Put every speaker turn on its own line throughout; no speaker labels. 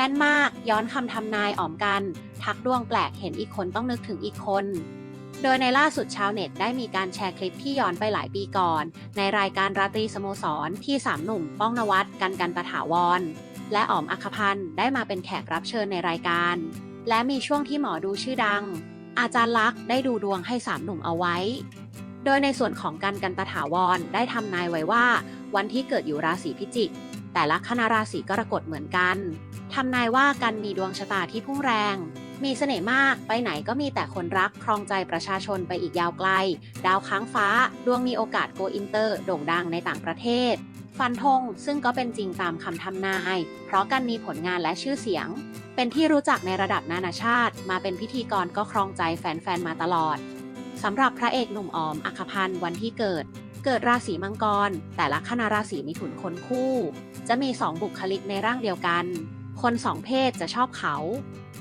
แม่นมาก ย้อนคำทำนายอ๋อมกัน ทักดวงแปลกเห็นอีกคนต้องนึกถึงอีกคน โดยในล่าสุดชาวเน็ตได้มีการแชร์คลิปที่ย้อนไปหลายปีก่อน ในรายการราตรีสโมสรที่สามหนุ่ม ป้องนวัดกันกันตถาวร และอ๋อมอัคพันธ์ได้มาเป็นแขกรับเชิญในรายการ และมีช่วงที่หมอดูชื่อดัง อาจารย์ลักษ์ได้ดูดวงให้สามหนุ่มเอาไว้ โดยในส่วนของกันกันตถาวรได้ทำนายไว้ว่า วันที่เกิดอยู่ราศีพิจิก แต่ละคณะราศีกรกฎเหมือนกันทำนายว่ากันมีดวงชะตาที่พุ่งแรง มีเสน่ห์มากไปไหนก็มีแต่คนรักครองใจประชาชนไปอีกยาวไกล ดาวค้างฟ้า ดวงมีโอกาสโกอินเตอร์ โด่งดังในต่างประเทศ ฟันธงซึ่งก็เป็นจริงตามคำทำนาย เพราะกันมีผลงานและชื่อเสียง เป็นที่รู้จักในระดับนานาชาติ มาเป็นพิธีกรก็ครองใจแฟนๆมาตลอดสำหรับพระเอกหนุ่มออมอัคพันธ์วันที่เกิด เกิดราศีมังกร แต่ละคณะราศีมิถุนคนคู่ จะมีสองบุคลิกในร่างเดียวกัน คนสองเพศจะชอบเขา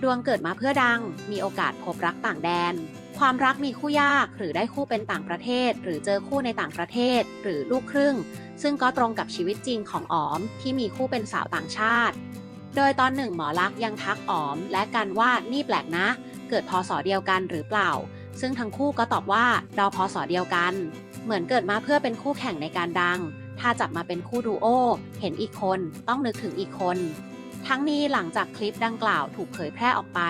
ดวงเกิดมาเพื่อดัง มีโอกาสพบรักต่างแดน ความรักมีคู่ยากหรือได้คู่เป็นต่างประเทศ หรือเจอคู่ในต่างประเทศ หรือลูกครึ่ง ซึ่งก็ตรงกับชีวิตจริงของอ๋อมที่มีคู่เป็นสาวต่างชาติ โดยตอนหนึ่งหมอลักษณ์ยังทักอ๋อม และกันว่านี่แปลกนะ เกิดพศเดียวกันหรือเปล่า ซึ่งทั้งคู่ก็ตอบว่าเราพศเดียวกัน เหมือนเกิดมาเพื่อเป็นคู่แข่งในการดัง ถ้าจับมาเป็นคู่ดูโอ เห็นอีกคนต้องนึกถึงอีกคน ทั้งนี้หลังจากคลิปดังกล่าวถูกเผยแพร่ออกไป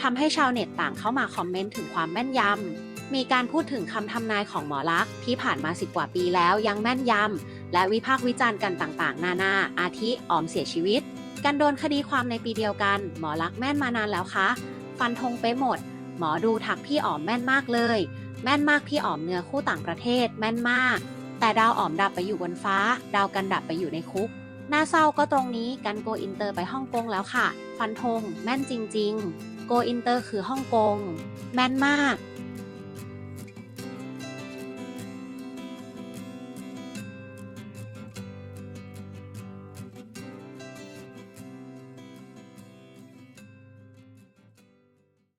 ทำให้ชาวเน็ตต่างเข้ามาคอมเมนต์ถึงความแม่นยำ มีการพูดถึงคำทำนายของหมอลักษ์ที่ผ่านมาสิบกว่าปีแล้วยังแม่นยำ และวิพากษ์วิจารณ์กันต่างๆ นานาอาทิออมเสียชีวิต กันโดนคดีความในปีเดียวกัน หมอลักษ์แม่นมานานแล้วคะ ฟันธงไปหมด หมอดูทักพี่อ๋อมแม่นมากเลย แม่นมากพี่อ๋อมเนื้อคู่ต่างประเทศ แม่นมาก แต่ดาวอ๋อมดับไปอยู่บนฟ้า ดาวกันดับไปอยู่ในคุกน่าเศร้าก็ตรงนี้กันโกอินเตอร์ไปฮ่องกงแล้วค่ะ ฟันธงแม่นจริง ๆ โกอินเตอร์คือฮ่องกง แม่นมาก